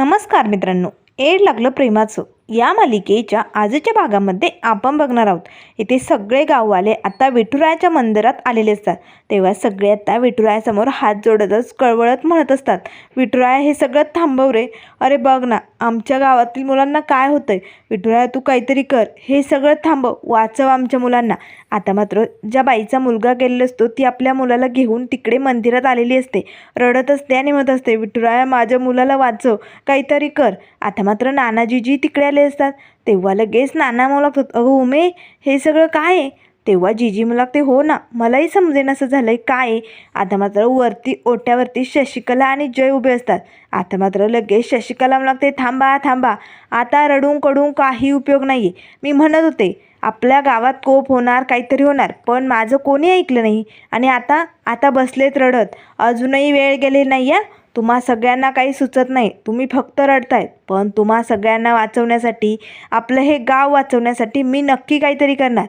नमस्कार मित्रांनो. एड लागलं प्रेमाचं. या मालिकेच्या आजच्या भागामध्ये आपण बघणार आहोत. इथे सगळे गाववाले आता विठुरायाच्या मंदिरात आलेले असतात. तेव्हा सगळे आता विठुरायासमोर हात जोडतच कळवळत म्हणत असतात. विठुराया हे सगळं थांबव रे. अरे बघ ना आमच्या गावातील मुलांना काय होतंय? विठुराया तू काहीतरी कर. हे सगळं थांबव. वाचव आमच्या मुलांना. आता मात्र ज्या बाईचा मुलगा गेलेला असतो ती आपल्या मुलाला घेऊन तिकडे मंदिरात आलेली असते. रडत असते आणि म्हणत असते विठुराया माझ्या मुलाला वाचव. काहीतरी कर. आता मात्र नानाजीजी तिकडे आले असतात. तेव्हा लगेच नाना मला लागतात अगं उमे हे सगळं काय आहे? तेव्हा जीजी मला लागते हो ना मलाही समजेन असं झालं आहे? काय आता मात्र वरती ओट्यावरती शशिकला आणि जय उभे असतात. आता मात्र लगेच शशिकला मला लागते थांबा थांबा आता रडून कडून काही उपयोग नाही आहे मी म्हणत होते आपल्या गावात कोप होणार काहीतरी होणार पण माझं कोणी ऐकलं नाही? आणि आता आता बसलेत रडत. अजूनही वेळ गेले नाही आहे तुम्हा सगळ्यांना काही सुचत नाही. तुम्ही फक्त रडतायत. पण तुम्हा सगळ्यांना वाचवण्यासाठी आपलं हे गाव वाचवण्यासाठी मी नक्की काहीतरी करणार.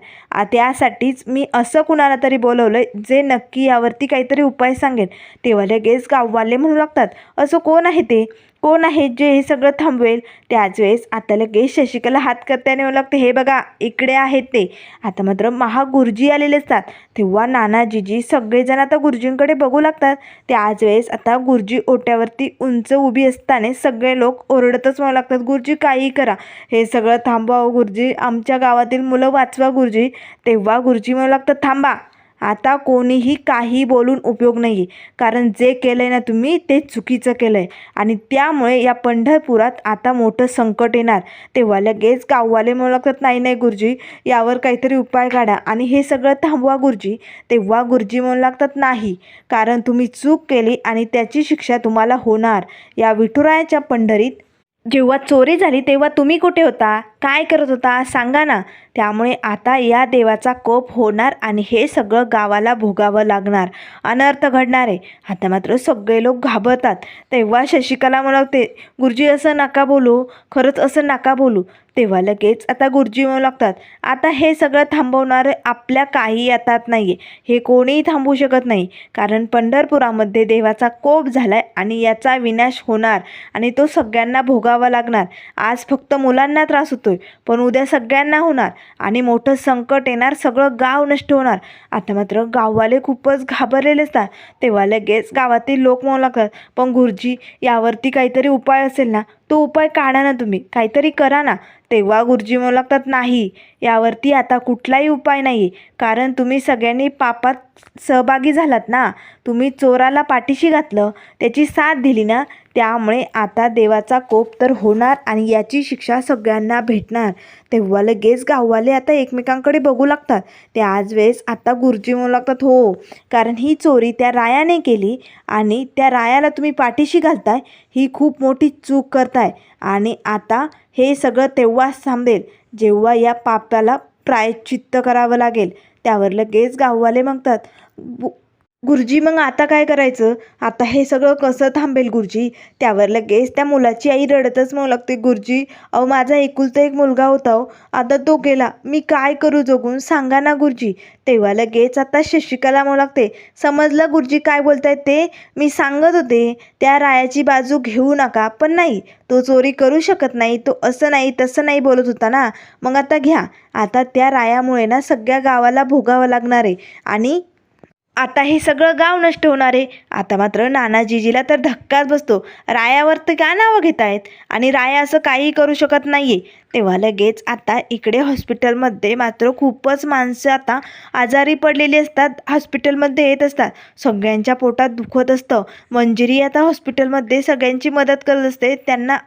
त्यासाठीच मी असं कुणाला तरी बोलवलं आहे जे नक्की यावरती काहीतरी उपाय सांगेल. तेव्हा लगेच गाववाले म्हणू लागतात. असं कोण आहे ते? कोण आहे जे हे सगळं थांबवेल? त्याच वेळेस आता लगेच शशिकला हात करताना म्हणू लागते. हे बघा इकडे आहेत ते. आता मात्र महागुरुजी आलेले असतात. तेव्हा नानाजीजी सगळेजण आता गुरुजींकडे बघू लागतात. त्याच वेळेस आता गुरुजी ओट्यावरती उंच उभी असताना सगळे लोक ओरडतच म्हणू लागतात गुरुजी काही करा. हे सगळं थांबवा हो गुरुजी. आमच्या गावातील मुलं वाचवा गुरुजी. तेव्हा गुरुजी म्हणू लागतात थांबा आता कोणीही काही बोलून उपयोग नाही कारण जे केलं आहे ना तुम्ही ते चुकीचं केलं आहे आणि त्यामुळे या पंढरपुरात आता मोठं संकट येणार. तेव्हा लगेच गाववाले म्हणू लागतात नाही नाही गुरुजी यावर काहीतरी उपाय काढा. आणि हे सगळं थांबवा गुरुजी. तेव्हा गुरुजी म्हणू लागतात नाही कारण तुम्ही चूक केली आणि त्याची शिक्षा तुम्हाला होणार. या विठुरायाच्या पंढरीत जेव्हा चोरी झाली तेव्हा तुम्ही कुठे होता? काय करत होता सांगा ना. त्यामुळे आता या देवाचा कोप होणार आणि हे सगळं गावाला भोगावं लागणार. अनर्थ घडणार. आहे आता मात्र सगळे लोक घाबरतात. तेव्हा शशिकला म्हणते गुरुजी असं नका बोलू. खरंच असं नका बोलू. तेव्हा लगेच आता गुरुजी म्हणू लागतात आता हे सगळं थांबवणारं आपल्या काही हातात नाही आहे हे कोणीही थांबवू शकत नाही. कारण पंढरपुरामध्ये देवाचा कोप झाला आहे आणि याचा विनाश होणार आणि तो सगळ्यांना भोगावा लागणार. आज फक्त मुलांना त्रास होतो होतोय. पण उद्या सगळ्यांना होणार आणि मोठं संकट येणार सगळं गाव नष्ट होणार. आता मात्र गाववाले खूपच घाबरलेले असतात. तेव्हा लगेच गावातील लोक म्हणू लागतात पण गुरुजी यावरती काहीतरी उपाय असेल ना? तो उपाय काढा ना तुम्ही. काहीतरी करा ना. तेव्हा गुरुजी म्हणू लागतात नाही. यावरती आता कुठलाही उपाय नाही. आहे कारण तुम्ही सगळ्यांनी पापात सहभागी झालात ना. तुम्ही चोराला पाठीशी घातलं. त्याची साथ दिली ना. त्यामुळे आता देवाचा कोप तर होणार आणि याची शिक्षा सगळ्यांना भेटणार. तेव्हा लगेच गाववाले आता एकमेकांकडे बघू लागतात. ते आज वेळेस आता गुरुजी म्हणू लागतात हो. कारण ही चोरी त्या रायाने केली आणि त्या रायाला तुम्ही पाठीशी घालताय. ही खूप मोठी चूक करताय. आणि आता हे सगळं तेव्हाच थांबेल जेव्हा या पापाला प्रायश्चित्त करावं लागेल. त्यावर लगेच गाववाले म्हणतात गुरुजी मग आता काय करायचं? आता हे सगळं कसं थांबेल गुरुजी? त्यावर लगेच त्या मुलाची आई रडतच म्हणू लागते गुरुजी अहो माझा एकुलता एक मुलगा होता हो. आता तो गेला. मी काय करू जगून? सांगा ना गुरुजी. तेव्हा लगेच आता शशिकला म्हणू लागते समजलं गुरुजी काय बोलतायत ते? मी सांगत होते त्या रायाची बाजू घेऊ नका पण नाही. तो चोरी करू शकत नाही. तो असं नाही तसं नाही बोलत होता ना. मग आता घ्या. आता त्या रायामुळे ना सगळ्या गावाला भोगावं लागणार आहे. आणि आता हे सगळं गाव नष्ट होणार आहे. आता मात्र नानाजीजीला तर धक्काच बसतो. रायावर तर का नावं घेत आहेत आणि राया असं काही करू शकत नाही आहे तेव्हा लगेच आता इकडे हॉस्पिटलमध्ये मात्र खूपच माणसं आता आजारी पडलेली असतात. हॉस्पिटलमध्ये येत असतात. सगळ्यांच्या पोटात दुखत असतं. मंजिरी आता हॉस्पिटलमध्ये सगळ्यांची मदत करत असते. त्यांना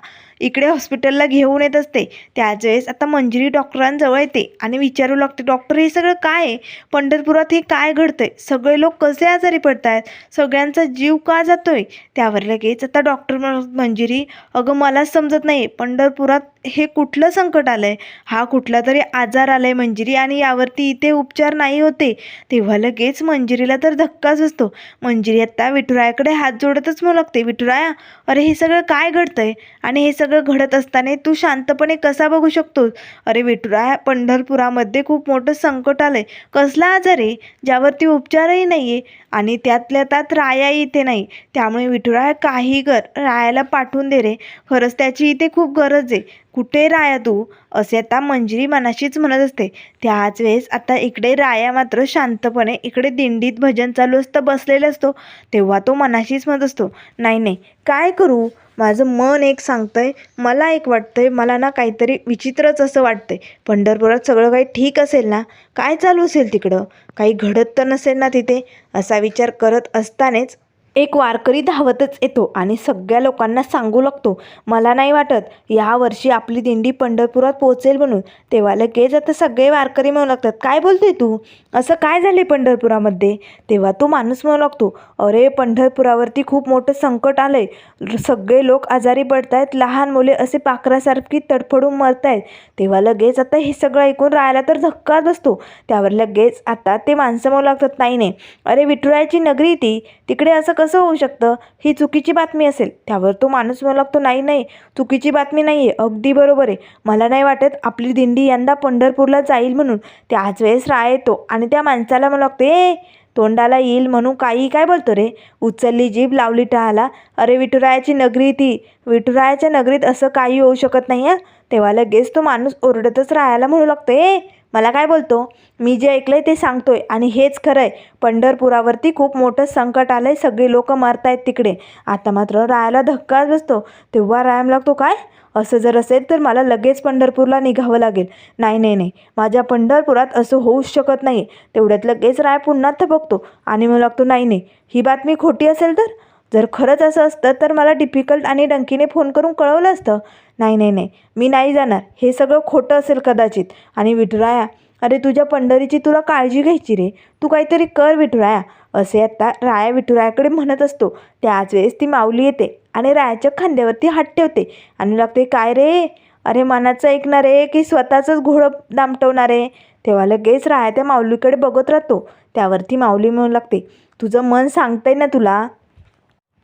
इकडे हॉस्पिटलला घेऊन येत असते. त्याच वेळेस आता मंजिरी डॉक्टरांजवळ येते. आणि विचारू लागते डॉक्टर हे सगळं काय आहे? पंढरपुरात हे काय घडतंय? सगळे लोक कसे आजारी पडत आहेत सगळ्यांचा जीव का जातोय? त्यावर लगेच आता डॉक्टर मंजिरी अगं मलाच समजत नाही पंढरपुरात हे कुठलं संकट आलं आहे हा कुठला तरी आजार आला आहे मंजिरी आणि यावरती इथे उपचार नाही होते. तेव्हा लगेच मंजिरीला तर धक्काच असतो मंजिरी आत्ता विठुरायाकडे हात जोडतच म्हणू लागते विठुराया अरे हे सगळं काय घडतंय? आणि हे सगळं सगळं घडत असताना तू शांतपणे कसा बघू शकतोस? अरे विठुराया पंढरपुरामध्ये खूप मोठं संकट आलं आहे कसला आजार आहे? ज्यावरती उपचारही नाही आहे आणि त्यातल्या त्यात राया इथे नाही. त्यामुळे विठुराया काही कर रायाला पाठवून दे रे. खरंच त्याची इथे खूप गरज आहे. कुठे राया तू? असे आता मंजिरी मनाशीच म्हणत असते. त्याच वेळेस आता इकडे राया मात्र शांतपणे इकडे दिंडीत भजन चालू असतं बसलेला असतो. तेव्हा तो मनाशीच म्हणत असतो नाही नाही काय करू? माझं मन एक सांगतंय मला एक वाटतंय मला ना काहीतरी विचित्रच असं वाटतंय. पंढरपुरात सगळं काही ठीक असेल ना? काय चालू असेल तिकडं? काही घडत तर नसेल ना तिथे? असा विचार करत असतानाच एक वारकरी धावतच येतो आणि सगळ्या लोकांना सांगू लागतो मला नाही वाटत यावर्षी आपली दिंडी पंढरपुरात पोहोचेल म्हणून. तेव्हा लगेच आता सगळे वारकरी म्हणू लागतात काय बोलतोय तू? असं काय झाले पंढरपुरामध्ये? तेव्हा तो माणूस म्हणू लागतो अरे पंढरपुरावरती खूप मोठं संकट आलं आहे सगळे लोक आजारी पडत आहेत लहान मुले असे पाखरासारखी तडफडून मरत आहेत तेव्हा लगेच आता हे सगळं ऐकून राहायला तर धक्का बसतो. त्यावर लगेच आता ते माणसं म्हणू लागतात नाही नाही. अरे विठुरायाची नगरी ती. तिकडे असं कसं होऊ शकतं? ही चुकीची बातमी असेल. त्यावर तो माणूस म्हणू लागतो नाही नाही. चुकीची बातमी नाही आहे अगदी बरोबर आहे. मला नाही वाटत आपली दिंडी यंदा पंढरपूरला जाईल म्हणून. त्याच वेळेस राय येतो आणि त्या माणसाला म्हणू लागतो ए तोंडाला येईल म्हणून काही काय बोलतो रे? उचलली जीभ लावली टहाला. अरे विठुरायाची नगरी ती. विठुरायाच्या नगरीत असं काही होऊ शकत नाही आहे तेव्हा लगेच तो माणूस ओरडतच राहायला म्हणू लागतो ए मला काय बोलतो? मी जे ऐकलं आहे ते सांगतोय आणि हेच खरं आहे पंढरपुरावरती खूप मोठं संकट आलं आहे सगळे लोक आहेत तिकडे. आता मात्र रायाला धक्काच बसतो. तेव्हा रायाम लागतो काय? असं जर असेल तर मला लगेच पंढरपूरला निघावं लागेल. नाही नाही नाही. माझ्या पंढरपुरात असं होऊच शकत नाही तेवढ्यात लगेच राय पुन्हा थबकतो आणि मग लागतो नाही नाही. ही बातमी खोटी असेल तर? जर खरंच असं असतं तर मला डिफिकल्ट आणि डंकीने फोन करून कळवलं असतं. नाही नाही नाही. मी नाही जाणार. हे सगळं खोटं असेल कदाचित. आणि विठुराया अरे तुझ्या पंढरीची तुला काळजी घ्यायची रे. तू काहीतरी कर विठुराया. असे आता राया विठुरायाकडे म्हणत असतो. त्याच वेळेस ती माऊली येते आणि रायाच्या खांद्यावरती हात ठेवते. आणि लागते काय रे? अरे मनाचं ऐकणार आहे की स्वतःचंच घोडं दामटवणार. आहे तेव्हा लगेच राया त्या माऊलीकडे बघत राहतो. त्यावरती माऊली म्हणू लागते तुझं मन सांगतंय ना तुला?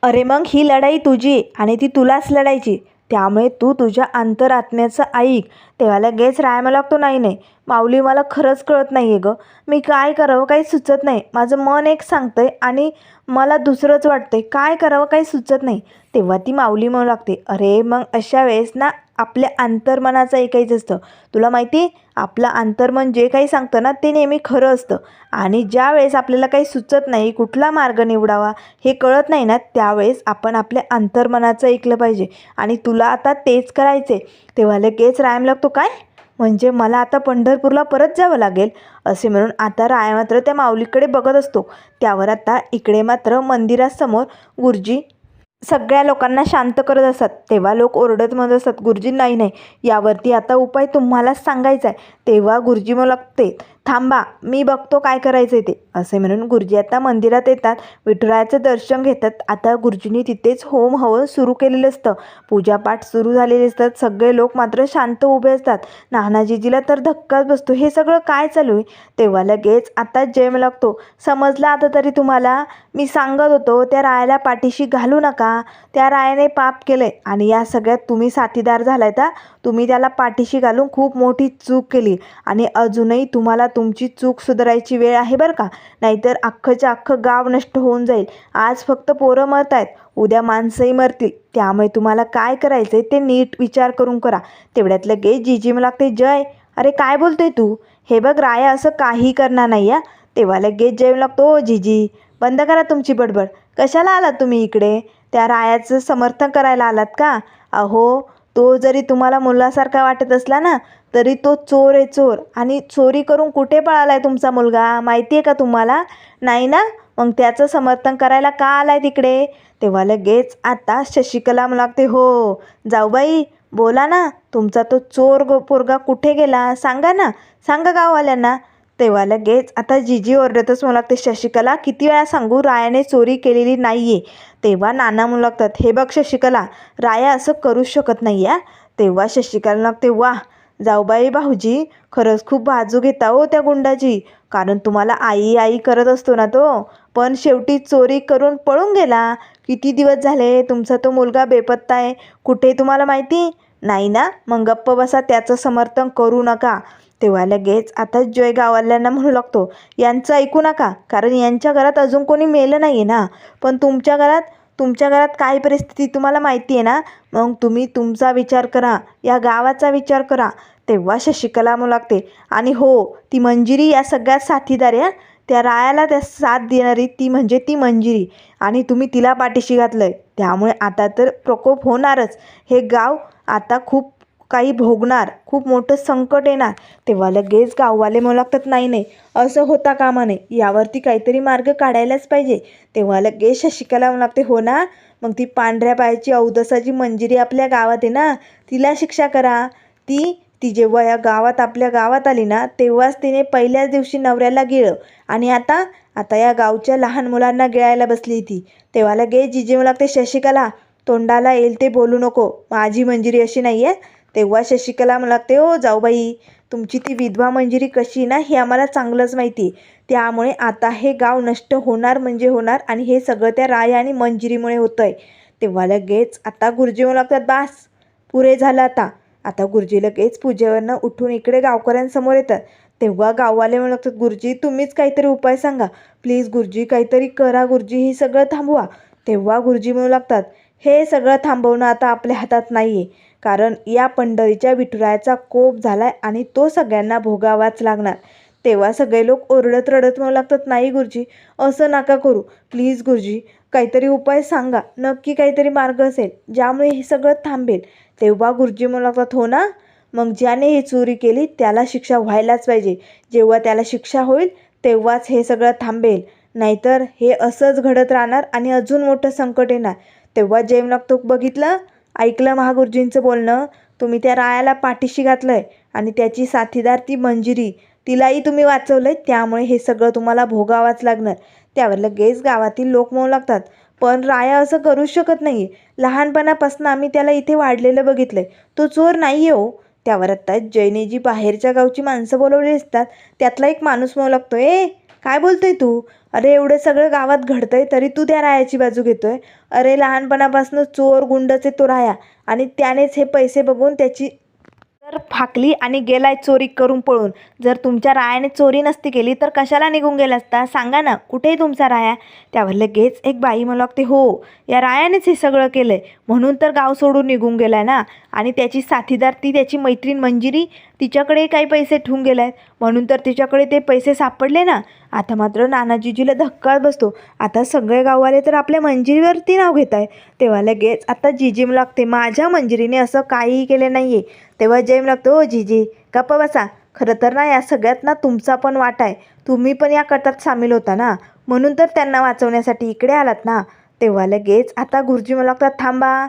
अरे मग ही लढाई तुझी आणि ती तुलाच लढायची. त्यामुळे तू तुझ्या अंतरात्म्याचं ऐक. तेव्हा लगेच राहायला मला लागतो नाही नाही. माऊली मला खरंच कळत नाही आहे गं. मी काय करावं काही सुचत नाही. माझं मन एक सांगतंय आणि मला दुसरंच वाटतंय. काय करावं काही सुचत नाही. तेव्हा ती माऊली म्हणू लागते अरे मग अशा वेळेस ना आपल्या अंतर्मनाचं ऐकायचं असतं. तुला माहिती आहे आपलं अंतर्मन जे काही सांगतं ना ते नेहमी खरं असतं. आणि ज्या वेळेस आपल्याला काही सुचत नाही कुठला मार्ग निवडावा हे कळत नाही ना त्यावेळेस आपण आपल्या अंतर्मनाचं ऐकलं पाहिजे. आणि तुला आता तेच करायचे तेव्हा लगेच रायम लागतो काय? म्हणजे मला आता पंढरपूरला परत जावं लागेल? असे म्हणून आता राय मात्र त्या माऊलीकडे बघत असतो. त्यावर आता इकडे मात्र मंदिरासमोर गुरुजी सगळ्या लोकांना शांत करत असतात. तेव्हा लोक ओरडत म्हणत असतात गुरुजी नाही नाही यावरती आता उपाय तुम्हालाच सांगायचा आहे. तेव्हा गुरुजी मग लागते थांबा मी बघतो काय करायचं आहे ते. असे म्हणून गुरुजी आता मंदिरात येतात. विठुरायाचं दर्शन घेतात. आता गुरुजींनी तिथेच होम हवन सुरू केलेलं असतं. पूजापाठ सुरू झालेले असतात. सगळे लोक मात्र शांत उभे असतात. नानाजीजीला तर धक्काच बसतो. हे सगळं काय चालू आहे? तेव्हा लगेच आता जेम लागतो. समजलं आता तरी तुम्हाला? मी सांगत होतो त्या रायाला पाठीशी घालू नका. त्या रायाने पाप केलं आहे आणि या सगळ्यात तुम्ही साथीदार झालाय का तुम्ही त्याला पाठीशी घालून खूप मोठी चूक केली. आणि अजूनही तुम्हाला तुमची चूक सुधारायची वेळ आहे बरं का? नाहीतर अख्खंच्या अख्खं गाव नष्ट होऊन जाईल. आज फक्त पोरं मरत आहेत उद्या माणसंही मरतील. त्यामुळे तुम्हाला काय करायचं आहे ते नीट विचार करून करा. तेवढ्यात लगेच जी मला लागते जय. अरे काय बोलतोय तू? हे बघ राया असं काही करणार नाही या तेव्हा लगेच जय लागतो ओ जीजी. बंद करा तुमची बडबड. कशाला आलात तुम्ही इकडे? त्या रायाचं समर्थन करायला आलात का? अहो तो जरी तुम्हाला मुलासारखा वाटत असला ना तरी तो चोर आहे चोर. आणि चोरी करून कुठे पळाला आहे तुमचा मुलगा? माहिती आहे का तुम्हाला? नाही ना? मग त्याचं समर्थन करायला का आला आहे तिकडे? तेव्हा लगेच आता शशिकला लागते हो जाऊबाई बोला ना तुमचा तो चोर गो पोरगा कुठे गेला? सांगा ना सांगा गाववाल्यांना. तेव्हा लगेच. आता जीजी ओरडतच मला लागते शशिकला किती वेळा सांगू रायाने चोरी केलेली नाही आहे तेव्हा नाना म्हणू लागतात हे बघ शशिकला राया असं करूच शकत नाही या तेव्हा शशिकला लागते वा जाऊबाई भाऊजी खरंच खूप बाजू घेता हो त्या गुंडाची. कारण तुम्हाला आई आई करत असतो ना तो. पण शेवटी चोरी करून पळून गेला. किती दिवस झाले? तुमचा तो मुलगा बेपत्ता आहे. कुठे तुम्हाला माहिती? नाही ना मग गप्प बसा त्याचं समर्थन करू नका. तेव्हा लगेच आता जय गावाल्यांना म्हणू लागतो यांचं ऐकू नका कारण यांच्या घरात अजून कोणी मेलं नाही आहे ना. पण तुमच्या घरात तुमच्या घरात काय परिस्थिती तुम्हाला माहिती आहे ना? मग तुम्ही तुमचा विचार करा या गावाचा विचार करा. तेव्हा शशिकला म्हणू लागते आणि हो ती मंजिरी या सगळ्यात साथीदार आहे त्या रायाला त्या साथ देणारी ती म्हणजे ती मंजिरी. आणि तुम्ही तिला पाठीशी घातलं आहे त्यामुळे आता तर प्रकोप होणारच. हे गाव आता खूप काही भोगणार खूप मोठं संकट येणार तेव्हा लगेच गाववाले म्हणू लागतात नाही नाही असं होता कामा नये. यावरती काहीतरी मार्ग काढायलाच पाहिजे. तेव्हा लगेच शशिकला म्हणू लागते हो ना मग ती पांढऱ्या पायाची अवदसाची मंजिरी आपल्या गावात आहे ना तिला शिक्षा करा. ती ती जेव्हा या गावात आपल्या गावात आली ना तेव्हाच तिने पहिल्याच दिवशी नवऱ्याला गिळं आणि आता आता या गावच्या लहान मुलांना गिळायला बसली ती. तेव्हा लगेच जिजे म्हणू लागते शशिकला तोंडाला येईल ते बोलू नको. माझी मंजिरी अशी नाही आहे तेव्हा शशिकला मला लागते हो जाऊबाई तुमची ती विधवा मंजिरी कशी ना हे आम्हाला चांगलंच माहिती. आहे त्यामुळे आता हे गाव नष्ट होणार म्हणजे होणार आणि हे सगळं त्या राय आणि मंजिरीमुळे होतं आहे तेव्हा लगेच आता गुरुजी म्हणू लागतात बास पुरे झालं आता. आता गुरुजी लगेच पूजेवरनं उठून इकडे गावकऱ्यांसमोर येतात. तेव्हा गाववाले म्हणू लागतात गुरुजी तुम्हीच काहीतरी उपाय सांगा. प्लीज गुरुजी काहीतरी करा गुरुजी हे सगळं थांबवा. तेव्हा गुरुजी म्हणू लागतात हे सगळं थांबवणं आता आपल्या हातात नाही आहे कारण या पंढरीच्या विठुरायाचा कोप झाला आहे आणि तो सगळ्यांना भोगावाच लागणार. तेव्हा सगळे लोक ओरडत रडत म्हणू लागतात नाही गुरुजी असं नका करू. प्लीज गुरुजी काहीतरी उपाय सांगा. नक्की काहीतरी मार्ग असेल ज्यामुळे हे सगळं थांबेल. तेव्हा गुरुजी म्हणू लागतात हो ना? मग ज्याने ही चोरी केली त्याला शिक्षा व्हायलाच पाहिजे. जेव्हा त्याला शिक्षा होईल तेव्हाच हे सगळं थांबेल. नाहीतर हे असंच घडत राहणार आणि अजून मोठं संकट येणार. तेव्हा जेम लागतो बघितलं ऐकलं महागुरुजींचं बोलणं? तुम्ही त्या रायाला पाठीशी घातलं आहे आणि त्याची साथीदार ती मंजिरी. तिलाही तुम्ही वाचवलं आहे त्यामुळे हे सगळं तुम्हाला भोगावाच लागणार. त्यावर लगेच गावातील लोक म्हणू लागतात. पण राया असं करूच शकत नाही लहानपणापासून आम्ही त्याला इथे वाढलेलं बघितलं आहे तो चोर नाही आहे हो. त्यावर आत्ता जैनेजी बाहेरच्या गावची माणसं बोलवली असतात. त्यातला एक माणूस म्हणू लागतो ए काय बोलतोय तू? अरे एवढं सगळं गावात घडतंय तरी तू त्या रायाची बाजू घेतोय. अरे लहानपणापासून चोर गुंडचे तो राया आणि त्यानेच हे पैसे बघून त्याची तर फाकली आणि गेलाय चोरी करून पळून. जर तुमच्या रायाने चोरी नसती केली तर कशाला निघून गेला असता? सांगा ना कुठेही तुमचा राया? त्यावर लगेच एक बाई म्हणू लागते हो या रायानेच हे सगळं केलं आहे म्हणून तर गाव सोडून निघून गेलाय ना. आणि त्याची साथीदार ती त्याची मैत्रीण मंजिरी तिच्याकडे काही पैसे ठेवून गेले आहेत म्हणून तर तिच्याकडे ते पैसे सापडले ना. आता मात्र नानाजीजीला धक्का बसतो. आता सगळे गाववाले तर आपल्या मंजिरीवरती नाव घेत आहे तेव्हा लगेच आता जिजीम लागते माझ्या मंजिरीने असं काहीही केलं नाही आहे तेव्हा जयम लागतो ओ जीजी गप्प बसा. खरं तर ना या सगळ्यात ना तुमचा पण वाटा आहे. तुम्ही पण या कटात सामील होता ना. म्हणून तर त्यांना वाचवण्यासाठी इकडे आलात ना. तेव्हा लगेच आता गुरुजी मला लागतात थांबा.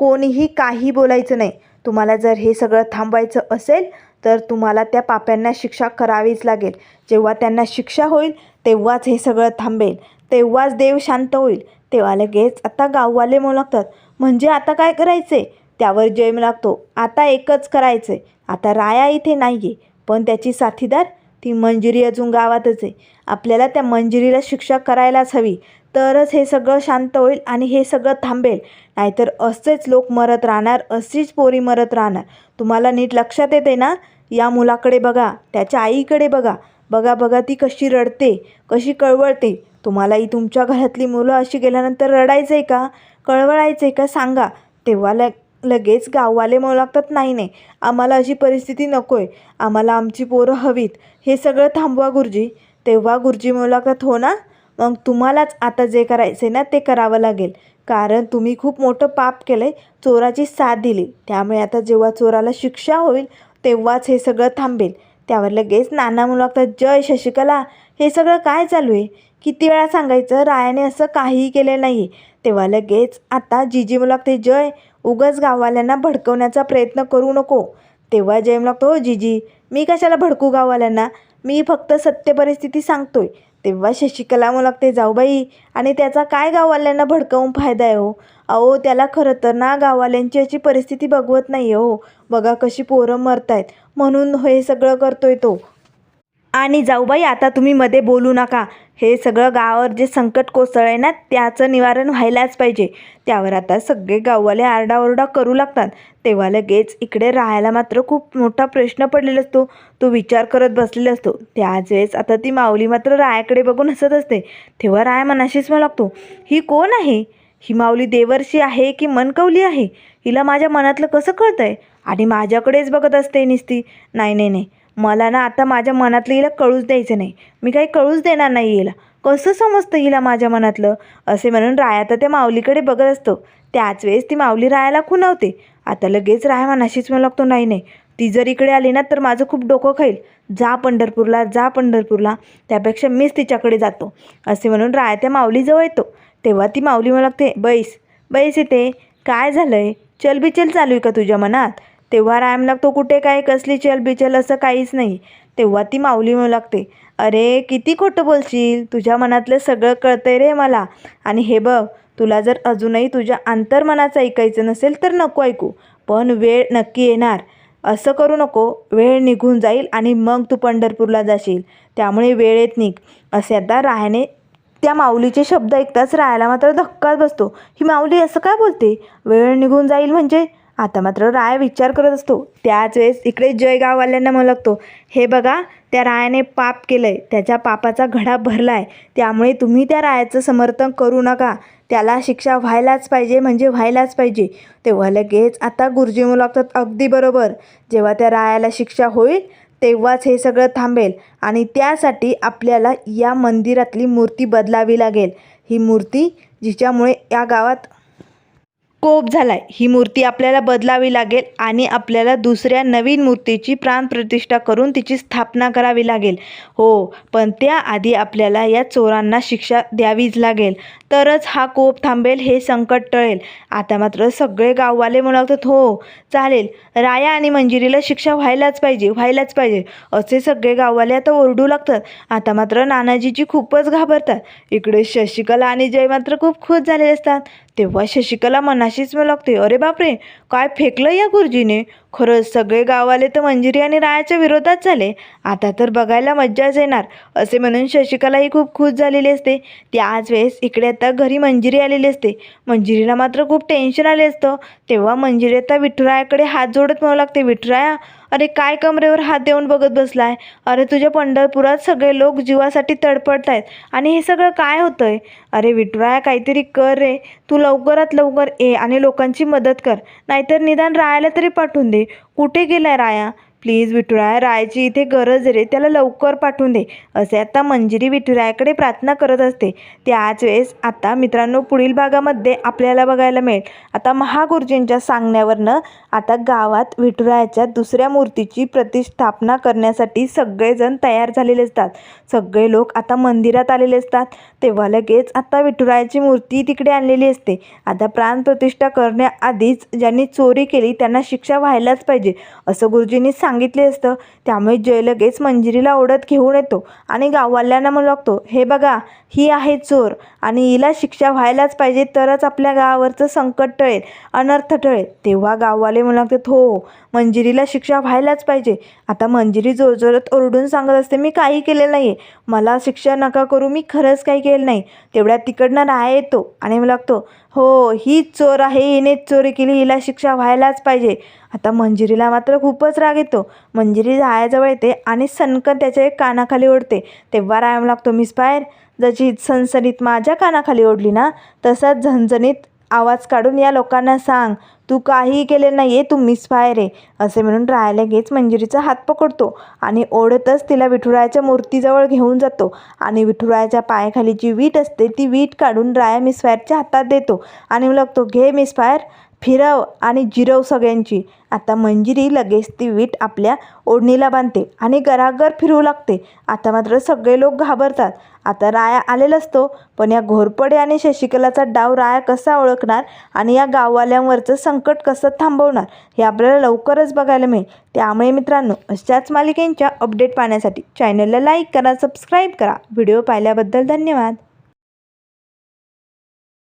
कोणीही काही बोलायचं नाही. तुम्हाला जर हे सगळं थांबवायचं असेल तर तुम्हाला त्या पाप्यांना शिक्षा करावीच लागेल. जेव्हा त्यांना शिक्षा होईल तेव्हाच हे सगळं थांबेल. तेव्हाच देव शांत होईल. तेव्हा लगेच आता गाववाले म्हणू लागतात म्हणजे आता काय करायचे? त्यावर जयम लागतो. आता एकच करायचं. आता राया इथे नाही आहे पण त्याची साथीदार ती मंजिरी अजून गावातच आहे. आपल्याला त्या मंजिरीला शिक्षा करायलाच हवी. तरच हे सगळं शांत होईल आणि हे सगळं थांबेल. नाहीतर असेच लोक मरत राहणार अशीच पोरी मरत राहणार. तुम्हाला नीट लक्षात येते ना? या मुलाकडे बघा त्याच्या आईकडे बघा. बघा बघा ती कशी रडते कशी कळवळते. तुम्हालाही तुमच्या घरातली मुलं अशी गेल्यानंतर रडायचं आहे का? कळवळायचं आहे का? सांगा. तेव्हा ल लगेच गाववाले म्हणू लागतात नाही नाही आम्हाला अशी परिस्थिती नको आहे आम्हाला आमची पोरं हवीत. हे सगळं थांबवा गुरुजी. तेव्हा गुरुजी म्हणू लागतात हो ना? मग तुम्हालाच आता जे करायचं आहे ना ते करावं लागेल. कारण तुम्ही खूप मोठं पाप केलं आहे चोराची साथ दिली. त्यामुळे आता जेव्हा चोराला शिक्षा होईल तेव्हाच हे सगळं थांबेल. त्यावर लगेच नाना म्हणू लागतात जय शशिकला हे सगळं काय चालू आहे? किती वेळा सांगायचं रायाने असं काहीही केलं नाही तेव्हा लगेच आता जीजी म्हणू लागते जय उगाच गाववाल्यांना भडकवण्याचा प्रयत्न करू नको. तेव्हा जय म्हणू लागतो हो जीजी मी कशाला भडकू गाववाल्यांना? मी फक्त सत्य परिस्थिती सांगतोय. तेव्हा शशिकला म्हणू लागते जाऊबाई आणि त्याचा काय गाववाल्यांना भडकावून फायदा आहे हो? अहो त्याला खरं तर ना गाववाल्यांची अशी परिस्थिती बघवत नाही हो. बघा कशी पोरं मरत आहेत म्हणून हे सगळं करतोय तो. आणि जाऊबाई आता तुम्ही मध्ये बोलू नका. हे सगळं गावावर जे संकट कोसळ आहे ना त्याचं निवारण व्हायलाच पाहिजे. त्यावर आता सगळे गाववाले आरडाओरडा करू लागतात. तेव्हा लगेच इकडे राहायला मात्र खूप मोठा प्रश्न पडलेला असतो. तो विचार करत बसलेला असतो. त्याच वेळेस आता ती माऊली मात्र रायाकडे बघून हसत असते. तेव्हा राय मनाशीच मला लागतो ही कोण आहे? ही माऊली देवर्षी आहे की मनकवली आहे? हिला माझ्या मनातलं कसं कळतंय? आणि माझ्याकडेच बघत असते निस्ती. नाही नाही नाही. मला ना आता माझ्या मनातलं हिला कळूच द्यायचं नाही. मी काही कळूच देणार नाही हिला. कसं समजतं हिला माझ्या मनातलं? असे म्हणून राया तर त्या माऊलीकडे बघत असतो. त्याच वेळेस ती माऊली रायाला खुणावते. आता लगेच राया मनाशीच मला लागतो नाही नाही. ती जर इकडे आली ना तर माझं खूप डोकं खाईल. जा पंढरपूरला जा पंढरपूरला. त्यापेक्षा मीच तिच्याकडे जातो. असे म्हणून राया त्या माऊलीजवळ येतो. तेव्हा ती माऊली मला लागते बैस बैस येते काय झालं आहे चलबिचल चालू आहे का तुझ्या मनात? तेव्हा राम लागतो कुठे काय कसली चलबिचल असं काहीच नाही. तेव्हा ती माऊली म्हणू लागते अरे किती खोटं बोलशील? तुझ्या मनातलं सगळं कळतंय रे मला. आणि हे बघ तुला जर अजूनही तुझ्या अंतर्मनाचं ऐकायचं नसेल तर नको ऐकू. पण वेळ नक्की येणार. असं करू नको वेळ निघून जाईल आणि मग तू पंढरपूरला जाशील. त्यामुळे वेळेत निघ. असे आता राहाणे त्या माऊलीचे शब्द ऐकताच राहायला मात्र धक्काच बसतो. ही माऊली असं काय बोलते? वेळ निघून जाईल म्हणजे आता मात्र राय विचार करत असतो. त्याच वेळेस इकडे जयगाववाल्यांना म्हणू मला लागतो हे बघा त्या रायाने पाप केलं आहे त्याच्या पापाचा घडा भरला आहे त्यामुळे तुम्ही त्या रायाचं समर्थन करू नका. त्याला शिक्षा व्हायलाच पाहिजे म्हणजे व्हायलाच पाहिजे. तेव्हा लगेच आता गुरुजी म्हणू लागतात अगदी बरोबर. जेव्हा त्या रायाला शिक्षा होईल तेव्हाच हे सगळं थांबेल आणि त्यासाठी आपल्याला या मंदिरातली मूर्ती बदलावी लागेल. ही मूर्ती जिच्यामुळे या गावात कोप झालाय. ही मूर्ती आपल्याला बदलावी लागेल आणि आपल्याला दुसऱ्या नवीन मूर्तीची प्राणप्रतिष्ठा करून तिची स्थापना करावी लागेल. हो पण त्याआधी आपल्याला या चोरांना शिक्षा द्यावीच लागेल. तरच हा कोप थांबेल हे संकट टळेल. आता मात्र सगळे गाववाले म्हणतात हो चालेल. राया आणि मंजिरीला शिक्षा व्हायलाच पाहिजे व्हायलाच पाहिजे. असे सगळे गाववाले आता ओरडू लागतात. आता मात्र नानाजीची खूपच घाबरतात. इकडे शशिकला आणि जय मात्र खूप खुश झालेले असतात. तेव्हा शशिकला मनाशीच मला लागते अरे बापरे! काय फेकलं या गुरुजीने? खरंच सगळे गाववाले तर मंजिरी आणि रायाच्या विरोधात झाले. आता तर बघायला मज्जाच येणार असे म्हणून शशिकलाही खूप खुश झालेली असते. त्याच वेळेस इकडे आता घरी मंजिरी आलेली असते. मंजिरीला मात्र खूप टेन्शन आले असतं. तेव्हा मंजिरी आता विठुरायाकडे हात जोडत म्हणू लागते विठुराया अरे काय कमरेवर हात देऊन बघत बसलाय? अरे तुझ्या पंढरपुरात सगळे लोक जीवासाठी तडपडत आहेत आणि हे सगळं काय होतंय? अरे विठुराया काहीतरी कर रे. तू लवकरात लवकर ये आणि लोकांची मदत कर. नाही नाहीतर निदान रायाला तरी पाठवून दे. कुठे गेलाय राया? प्लीज विठुराया रायाची इथे गरज रे त्याला लवकर पाठवून दे. असे आता मंजिरी विठुरायाकडे प्रार्थना करत असते. त्याच वेळेस आता मित्रांनो पुढील भागामध्ये आपल्याला बघायला मिळेल. आता महागुरुजींच्या सांगण्यावरनं आता गावात विठुरायाच्या दुसऱ्या मूर्तीची प्रतिष्ठापना करण्यासाठी सगळेजण तयार झालेले असतात. सगळे लोक आता मंदिरात आलेले असतात. तेव्हा लगेच आता विठुरायाची मूर्ती तिकडे आणलेली असते. आता प्राणप्रतिष्ठा करण्याआधीच ज्यांनी चोरी केली त्यांना शिक्षा व्हायलाच पाहिजे. असं गुरुजींनी सांग सांगितले असतं. त्यामुळे जय लगेच मंजिरीला ओढत घेऊन येतो आणि गाववाल्यांना म्हणू लागतो हे बघा ही आहे चोर. आणि हिला शिक्षा व्हायलाच पाहिजे तरच आपल्या गावावरचं संकट टळेल अनर्थ टळेल. तेव्हा गाववाले म्हणू लागतात हो मंजिरीला शिक्षा व्हायलाच पाहिजे. आता मंजिरी जोरजोरात ओरडून सांगत असते मी काही केलेलं नाही आहे मला शिक्षा नका करू मी खरंच काही केलं नाही. तेवढ्या तिकडनं राहा येतो आणि मला लागतो हो ही चोर आहे हिनेच चोरी केली हिला शिक्षा व्हायलाच पाहिजे. आता मंजिरीला मात्र खूपच राग येतो. मंजिरी रायाजवळ येते आणि सनकन त्याच्या एक कानाखाली ओढते. तेव्हा राय लागतो मिस बाहेर जशी सनसनीत माझ्या कानाखाली ओढली ना तसाच झणझणीत आवाज काढून या लोकांना सांग तू काहीही केले नाही आहे तू मिसफायर आहे असे म्हणून राहायला घेच मंजिरीचा हात पकडतो आणि ओढतच तिला विठुरायाच्या मूर्तीजवळ घेऊन जातो आणि विठुरायाच्या पायाखाली जी वीट असते ती वीट काढून राया मिसफायरच्या हातात देतो आणि लागतो घे मिसफायर फिरव आणि जिरव सगळ्यांची. आता मंजिरी लगेच ती वीट आपल्या ओढणीला बांधते आणि घराघर फिरू लागते. आता मात्र सगळे लोक घाबरतात. आता राया आलेला असतो पण या घोरपडे आणि शशिकलाचा डाव राया कसा ओळखणार आणि या गाववाल्यांवरचं संकट कसं थांबवणार हे आपल्याला लवकरच बघायला मिळेल. त्यामुळे मित्रांनो अशाच मालिकेंच्या अपडेट पाहण्यासाठी चॅनलला लाईक करा सबस्क्राईब करा. व्हिडिओ पाहिल्याबद्दल धन्यवाद.